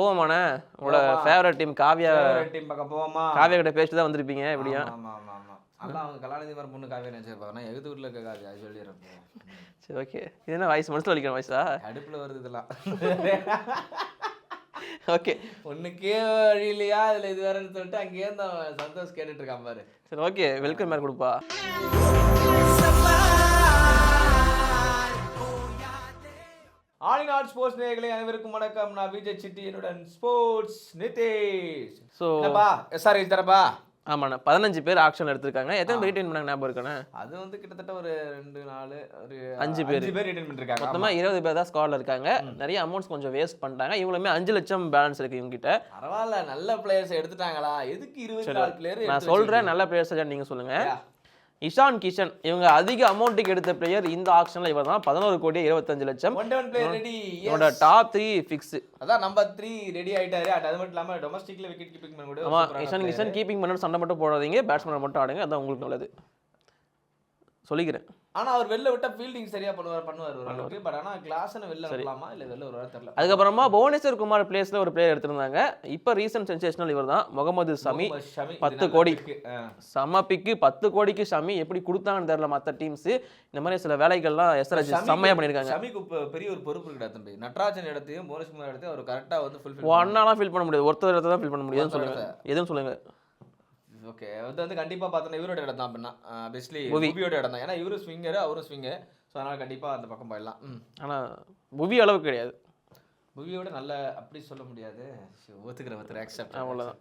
போவோமாண்ணே? உங்களோட. Favourite team Kavya team பக்கம் போவோமா? காவியா கிட்ட பேசிட்டு தான் வந்திருப்பீங்க எப்படியா ஆமா ஆமா ஆமா அதான் அவங்க கலாநிதி மாதிரி பொண்ணு காவியா நினைச்சிருப்பாங்க. நான் எகுத்து வீட்டுல இருக்க காவியா சொல்லிடுறேன் சரி ஓகே இது என்ன வாய்ஸ் மனசில் வலிக்கிற வாய்ஸா அடுப்புல வருது இதெல்லாம். ஓகே ஒண்ணுக்கே வழி இல்லையா? இதுல இது வேறன்னு சொல்லிட்டு அங்கேயே இந்த சந்தோஷ் கேட்டுட்டு இருக்கான் பாரு. சரி ஓகே வெல்கம் மேர் கொடுப்பா? ஆர்ட் ஸ்போர்ட்ஸ் நேயர்களே அனைவருக்கும் வணக்கம். நான் விஜய் சிட்டி என்னுடன் ஸ்போர்ட்ஸ் நிதேஷ். ஸோ என்னப்பா? எஸ்ஆர்ஹெச் தரப்பா ஆமாண்ணே பதினஞ்சு பேர் ஆக்ஷனில் எடுத்திருக்காங்க. எத்தனை பேர் ரிட்டைன் பண்ணாங்க ஞாபகம் இருக்கானே அது வந்து கிட்டத்தட்ட ஒரு ரெண்டு நாலு ஒரு அஞ்சு பேர். பேர் ரிட்டர்ன் பண்ணிருக்காங்க. மொத்தமாக இருபது பேர் தான் ஸ்குவாடில் இருக்காங்க. நிறைய அமௌண்ட்ஸ் கொஞ்சம் வேஸ்ட் பண்ணிட்டாங்க. இவங்களுமே அஞ்சு லட்சம் பேலன்ஸ் இருக்கு இவங்க கிட்ட பரவாயில்ல நல்ல பிளேயர்ஸ் எடுத்துட்டாங்களா? எதுக்கு பிளேயர் நான் சொல்கிறேன் நல்ல பிளேயர்ஸ் நீங்கள் சொல்லுங்க. இஷான் கிஷன் இவங்க அதிக அமௌண்ட்டுக்கு எடுத்த பிளேயர் இந்த ஆக்ஷனில் இவர் தான் பதினோரு கோடி இருபத்தஞ்சு லட்சம். இவனோட டாப் த்ரீ ஃபிக்ஸ் அதான் நம்பர் த்ரீ ரெடி ஆயிட்டாரு. அது மட்டும் இல்லாம டொமஸ்டிக்ல விக்கெட் கீப்பிங் பண்ண கூட ஆமா இஷான் கிஷன் கீப்பிங் பண்ண சண்டை மட்டும் போடாதீங்க. பேட்ஸ்மேன் மட்டும் ஆடுங்க. அதான் உங்களுக்கு நல்லது. சொல்லிக்கிறேன். ஆனா அவர் வெளில விட்டா ஃபீல்டிங் சரியா பண்ணுவார் பண்ணுவார் பட் ஆனா கிளாஸ்னு வெளில வரலாமா இல்ல வெளில ஒரு தெரியல. அதுக்கப்புறமா புவனேஸ்வர் குமார் பிளேஸ்ல ஒரு பிளேயர் எடுத்திருந்தாங்க. இப்போ ரீசன்ட் சென்சேஷனல் இவர் தான். முகமது சமி ஷமி, பத்து கோடி. செம்ம பிக்கு பத்து கோடிக்கு ஷமி எப்படி கொடுத்தாங்கன்னு தெரியல மற்ற டீம்ஸ் இந்த மாதிரி சில வேலைகள்லாம் எஸ்ஆர்எச் ஷமிக்கு- செம்மையா பண்ணியிருக்காங்க. ஷமிக்கு பெரிய ஒரு பொறுப்பு தம்பி நட்ராஜன் இடத்தையும் புவனேஸ்குமார் இடத்தையும் அவர் கரெக்டா வந்து ஒன்னாலாம் ஃபில் பண்ண முடியாது. ஒருத்தர் இடத்த தான் ஃபில் பண்ண முடியும் ஒருத்தர் சொல்லுங்க. எதுவும் சொல்லுங்க. ஓகே வந்து வந்து கண்டிப்பா பார்த்தோன்னா இவரோட இடம் தான் அப்படின்னா பெஸ்ட்லி புவி. புவியோட இடம் தான். ஏன்னா இவரும் ஸ்விங்கர் அவரும் ஸ்விங்கர் ஸோ அதனால கண்டிப்பா அந்த பக்கம் போயிடலாம். ம். ஆனா புவி அளவுக்கு கிடையாது. புவியோட நல்ல அப்படி சொல்ல முடியாது. சரி, ஒத்துக்கிறேன் ஒருத்தர் ஆக்செப்ட் அவ்வளவுதான்.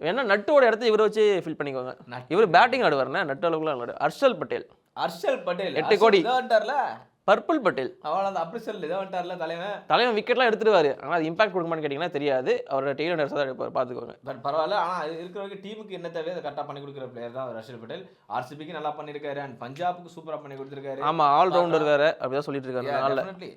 வேணா நட்டோட இடத்த இவரை வச்சு ஃபில் பண்ணிக்கோங்க. இவர் பேட்டிங் ஆடுவார்ண்ணே நட்டு அளவுக்குலாம் ஆடுவார் ஹர்ஷல் பட்டேல். ஹர்ஷல் பட்டேல். எட்டு கோடி. பர்பிள் பட்டேல் அவ்வளோ அப்படி சொல்லு இதை வந்துட்டார்ல தலைவன். தலைவன் விக்கெட்லாம் எடுத்துருவாரு ஆனால் அது இம்பாக்ட் கொடுக்குமான்னு கேட்டிங்கன்னா தெரியாது. அவரோட டெய்லர் நர்ஸ் தான் எடுப்பார் பார்த்துக்கோங்க பட் பரவாயில்ல ஆனா அது இருக்கிற வரைக்கும் டீமுக்கு என்ன தேவையோ அதை கரெக்டாக பண்ணி கொடுக்குற பிளேயர் தான் ஹர்ஷல் பட்டேல். ஆர்சிபிக்கு நல்லா பண்ணியிருக்காரு அண்ட் பஞ்சாபுக்கு சூப்பரா பண்ணி கொடுத்துருக்காரு. ஆமா ஆல் ரவுண்டர் வேற அப்படிதான் சொல்லிட்டு இருக்காரு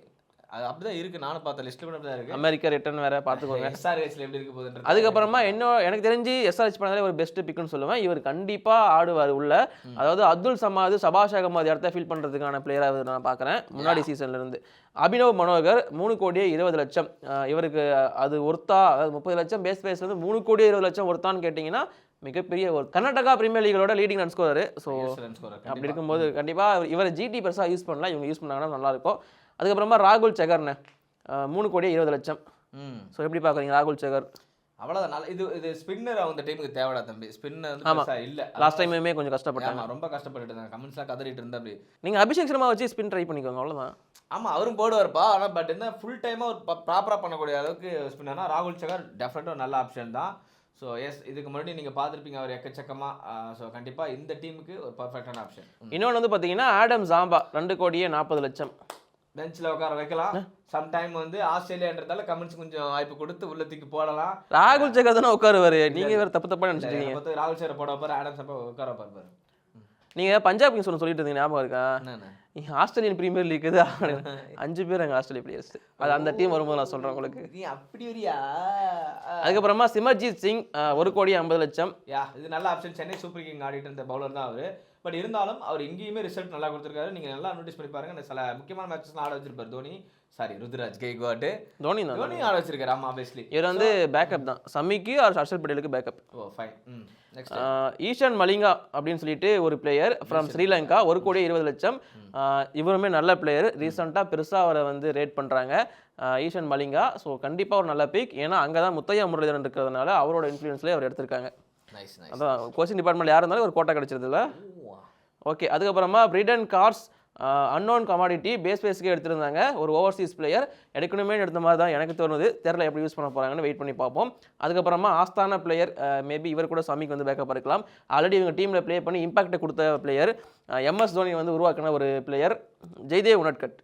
அது அப்படிதான் இருக்கு. நானும் பார்த்தேன் லிஸ்ட்ல கூட அப்படிதான் இருக்கு. அமெரிக்கா ரிட்டர்ன் வேற பார்த்துக்கோங்க. எஸ்ஆர்ஹெச்ல எப்படி இருக்க போகுதுன்றது அதுக்கப்புறமா என்ன எனக்கு தெரிஞ்சு எஸ்ஆர்ஹெச் பண்ணாலே ஒரு பெஸ்ட் பிக்குன்னு சொல்லுவேன். இவர் கண்டிப்பா ஆடுவார் உள்ள. அதாவது அப்துல் சமாது சபாஷ் அகமது இடத்த ஃபீல் பண்றதுக்கான பிளேயராக நான் பார்க்குறேன். முன்னாடி சீசன்ல இருந்து. அபினவ் மனோகர் மூணு கோடியே இருபது லட்சம். இவருக்கு அது ஒர்த்தா அதாவது முப்பது லட்சம் பேஸ் பேஸ் வந்து மூணு கோடியே இருபது லட்சம் ஒர்த்தான்னு கேட்டிங்கன்னா மிகப்பெரிய ஒரு கர்நாடகா பிரீமியர் லீகோட லீடிங் ரன் ஸ்கோரர் ஸோ அப்படி. இருக்கும்போது கண்டிப்பா இவர் ஜிடி பெருசாக யூஸ் பண்ணலாம். இவங்க யூஸ் பண்ணாங்கன்னா நல்லா இருக்கும். அதுக்கப்புறமா ராகுல் செகர்னு அஹ் மூணு கோடியே இருபது லட்சம். ஸோ எப்படி பார்க்குறீங்க ராகுல் செகர்? அவ்வளவுதான். நல்ல இது இது ஸ்பின்னர் அந்த டீமுக்கு தேவைடா தம்பி. ஸ்பின்னர் வந்து ஆமா. பெருசா இல்ல. லாஸ்ட் டைமுமே கொஞ்சம் கஷ்டப்பட்டாங்க. ரொம்ப கஷ்டப்பட்டுட்டு இருந்தாங்க. கமெண்ட்ஸ்லாம் கதறிட்டு இருந்தா அப்படி. நீங்கள் அபிஷேக் சர்மா வச்சு ஸ்பின் ட்ரை பண்ணிக்கோங்க அவ்வளோதான் ஆமா அவரும் போடுவார்ப்பா. ஆனா பட் என்ன ஃபுல் டைமா ஒரு ப்ராப்பரா பண்ணக்கூடிய அளவுக்கு ஸ்பின்னர்னா ராகுல் சகர் டெஃபினட்டாக ஒரு நல்ல ஆப்ஷன் தான். ஸோ எஸ் இதுக்கு முன்னாடி நீங்க பார்த்திருப்பீங்க அவர் எக்கச்சக்கமா. ஸோ கண்டிப்பா இந்த டீமுக்கு ஒரு பர்ஃபெக்டான ஆப்ஷன் இன்னொன்று வந்து பார்த்தீங்கன்னா ஆடம் ஜாம்பா ரெண்டு கோடியே நாற்பது லட்சம். பெஞ்சில் உட்கார வைக்கலாம். சம்டைம் வந்து ஆஸ்திரேலியான்றதால கமெண்ட்ஸ் கொஞ்சம் வாய்ப்பு கொடுத்து உள்ள தூக்கி போடலாம். ராகுல் செகர் தானே உட்காருவாரு? நீங்கள் வேறு தப்பு என்னை பொறுத்த ராகுல் சார் போட வைப்பாரு ஆடம் சப்பா உட்கார வைப்பாரு. பாரு நீங்கள் பஞ்சாப் கிங்ஸ் ஒன்று சொல்லிட்டு இருந்தீங்க ஞாபகம் இருக்கா? ஆஸ்திரேலியன் பிரீமியர் லீக் இது அஞ்சு பேர் எங்கள் ஆஸ்திரேலியா பிளேயர்ஸ் அது அந்த டீம் வரும்போது நான் சொல்கிறேன் உங்களுக்கு. நீ அப்படி வரியா? அதுக்கப்புறமா சிமர்ஜித் சிங் ஒரு கோடி ஐம்பது லட்சம். யா இது நல்ல ஆப்ஷன் சென்னை சூப்பர் கிங் ஆடிட்டு இருந்த பவுலர் தான் அவரு. பட் இருந்தாலும் அவர் இங்கேயுமே ரிசல்ட் நல்லா கொடுத்துருக்காரு. நீங்க நல்லா நோட்டீஸ் பண்ணி பாருங்க. சில முக்கியமான மேட்சஸ் ஆட வச்சிருப்பாரு தோனி. சாரி ருத்ராஜ் கெய்க்வாட் தோனி தான் தோனி ஆட வச்சிருக்காரு. ஆமா ஆப்வியஸ்லி இவர் வந்து பேக்கப் தான். சம்மிக்கு அவர் ஹர்ஷல் பட்டேலுக்கு backup oh fine Ishan Malinga அப்படின்னு சொல்லிட்டு ஒரு பிளேயர் ஃப்ரம் ஸ்ரீலங்கா ஒரு கோடி இருபது லட்சம். இவருமே நல்ல பிளேயர் ரீசெண்டாக பெருசாக அவரை வந்து ரேட் பண்ணுறாங்க ஈஷான் மலிங்கா. ஸோ கண்டிப்பாக ஒரு நல்ல பிக் ஏன்னா அங்கே தான் முத்தையா முரளிதரன் இருக்கிறதுனால அவரோட இன்ஃப்ளூயன்ஸ்லேயே அவர் எடுத்திருக்காங்க. அதான் கோச்சிங் டிபார்ட்மெண்ட் யார் இருந்தாலும் ஒரு கோட்டா கிடைச்சதுல ஓகே அதுக்கப்புறமா Brydon Carse unknown commodity base பேஸ்க்கே எடுத்திருந்தாங்க. ஒரு ஓவர்சீஸ் பிளேயர் எடுக்கணுமே எடுத்த மாதிரி தான் எனக்கு தோணுது. தெரில எப்படி யூஸ் பண்ண போகிறாங்கன்னு வெயிட் பண்ணி பார்ப்போம். அதுக்கப்புறமா ஆஸ்தான பிளேயர் மேபி இவர் கூட சமிக்கு வந்து பேக்கப் இருக்கலாம். ஆல்ரெடி இவங்க டீமில் ப்ளே பண்ணி இம்பாக்டை கொடுத்த பிளேயர் எம்எஸ் தோனி வந்து உருவாக்கின ஒரு பிளேயர் ஜெய்தேவ் உனட்கட்.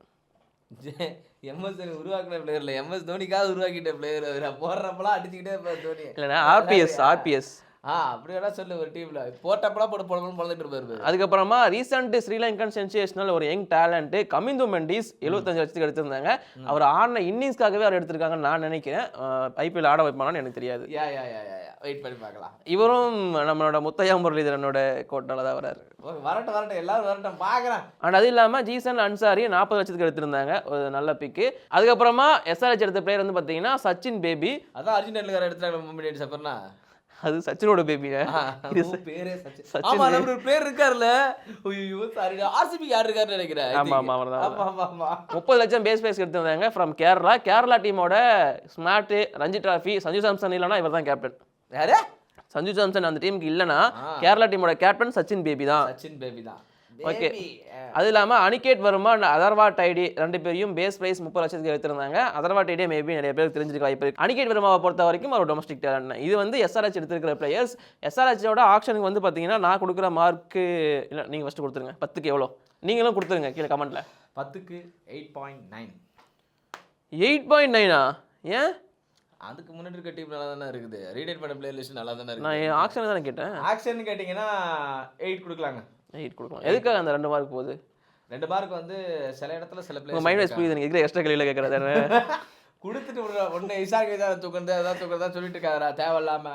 எம்எஸ் தோனி உருவாக்கின பிளேயர் இல்லை. எம்எஸ் தோனிக்காக உருவாக்கிட்ட பிளேயர் அவர். போடுறப்பெல்லாம் அடிச்சுக்கிட்டே தோனி. இல்லைன்னா ஆர்பிஎஸ் ஆர்பிஎஸ் ஆ அப்படி வேணா சொல்லு ஒரு டீம்ல போட்டப்பலாம் போட்டு போடணும் பழந்துட்டு இருப்பாரு அதுக்கப்புறமா ரீசெண்ட் ஸ்ரீலங்கன் சென்சேஷனல் ஒரு யங் டேலண்ட் கமிந்து மெண்டிஸ் எழுபத்தஞ்சு லட்சத்துக்கு எடுத்திருந்தாங்க. அவர் ஆடின இன்னிங்ஸ்க்காகவே அவர் எடுத்திருக்காங்கன்னு நான் நினைக்கிறேன். ஐபிஎல் ஆட வைப்பானான்னு எனக்கு தெரியாது. யா யா யா வெயிட் பண்ணி பார்க்கலாம். இவரும் நம்மளோட முத்தையா முரளிதரனோட கோட்டால தான் வராரு. வரட்டும் வரட்டும். எல்லாரும் வரட்டும். பார்க்குறேன் அண்ட் அது இல்லாமல் ஜீசன் அன்சாரி நாற்பது லட்சத்துக்கு எடுத்திருந்தாங்க. ஒரு நல்ல பிக்கு அதுக்கப்புறமா எஸ்ஆர்ஹெச் எடுத்த பிளேயர் வந்து பார்த்தீங்கன்னா சச்சின் பேபி அதான் அர்ஜுன் டெண்டுல்கர் எடுத்துட்டாங்க மும்பை இந்தியன்ஸ் அப்புறம்னா. அது சச்சினோட பேபிங்க பேரே சச்சின். ஆமா நம்ம பேர் இருக்காருல்ல. ஐயோ சாரி ஆர்சிபி யார் இருக்காருன்னு நினைக்கிறேன் ஆமா. ஆமா, ஆமா முப்பது லட்சம் பேஸ் பேஸ் எடுத்திருந்தாங்க ஃப்ரம் கேரளா கேரளா டீமோட ஸ்மார்ட் ரஞ்சி டிராஃபி சஞ்சு சாம்சன் இல்லைனா இவர் தான் கேப்டன் யாரு? சஞ்சு சாம்சன் அந்த டீமுக்கு இல்லைனா. கேரளா டீமோட கேப்டன் சச்சின் பேபி தான். சச்சின் பேபி தான். Okay. Baby. அது இல்லாமல் அனிகேட் வருமா? அதர்வா டைடி ரெண்டு பேரையும் பேஸ் பிரைஸ் முப்பது லட்சத்துக்கு எடுத்திருந்தாங்க. அதர்வா டைடியே மேபி நிறைய பேருக்கு தெரிஞ்சிருக்க வாய்ப்பு இருக்கு. அனிகேட் வருமாவை பொறுத்த வரைக்கும் ஒரு டொமஸ்டிக் டேலண்ட் இது வந்து எஸ்ஆர்ஹெச் எடுத்திருக்கிற பிளேயர்ஸ் எஸ்ஆர்ஹெச்சோட ஆக்ஷனுக்கு வந்து பார்த்தீங்கன்னா நான் கொடுக்குற மார்க்கு இல்லை நீங்கள் ஃபஸ்ட்டு கொடுத்துருங்க. பத்துக்கு எவ்வளோ? நீங்களும் கொடுத்துருங்க கீழே கமெண்ட்டில் பத்துக்கு eight point nine eight point நைனா ஏன்? அதுக்கு முன்னாடி இருக்க டீம் நல்லா தானே இருக்குது. ரீடைட் பண்ண பிளேயர் லிஸ்ட் நல்லா தானே நான் இருக்கு ஆக்ஷன் தானே கேட்டேன். ஆக்ஷன் கேட்டிங்கன்னா எயிட் கொடுக்கலாங்க. எயிட் கொடுக்கலாம். எதுக்காக அந்த ரெண்டு மார்க் போகுது? ரெண்டு மார்க் வந்து சில இடத்துல சில உங்கள் மைண்ட் வைஸ் புரியுது நீங்கள் எக்ஸ்ட்ரா கேள்வியில் கேட்குறது கொடுத்துட்டு விடுற. ஒன்று இசாக் இதாக தூக்குறது அதான் தூக்குறதா சொல்லிட்டு இருக்காரா தேவையில்லாம.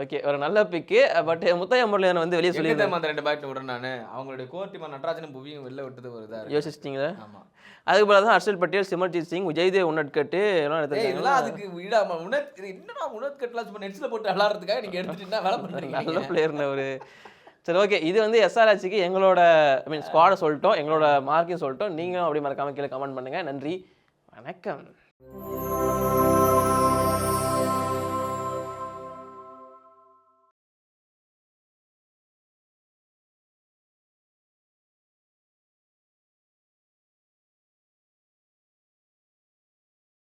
ஓகே ஒரு நல்ல பிக்கு பட் முத்தையா முரளியன் வந்து வெளியே சொல்லி அந்த ரெண்டு பேட் விடுறேன் நான்? அவங்களுடைய கோர் டீம் நட்ராஜனும் புவியும் வெளில விட்டது ஒரு இதா இருக்கு. யோசிச்சிட்டிங்களா? ஆமா. அதுக்கு பிறகு தான் ஹர்ஷல் பட்டேல் சிமர்ஜித் சிங் விஜய்தேவ் உன்னட்கட்டு எல்லாம் ஏய் எடுத்துருக்காங்க இதெல்லாம் அதுக்கு விடாம. உனத் என்னடா உனத் கட்லாம் சும்மா நெட்ஸ்ல போட்டு விளாடுறதுக்காக நீங்க எடுத்துட்டு என்ன வேலை நல்ல பண்றீங்க பிளேயர்னு ஒரு சரி ஓகே இது வந்து எஸ்ஆர்ஆச்சிக்கு எங்களோட ஐ மீன் ஸ்குவாடை சொல்லிட்டோம் எங்களோட மார்க்கையும் சொல்லிட்டோம். நீங்களும் அப்படி மறக்காமல் கீழே கமெண்ட் பண்ணுங்கள் நன்றி. வணக்கம்.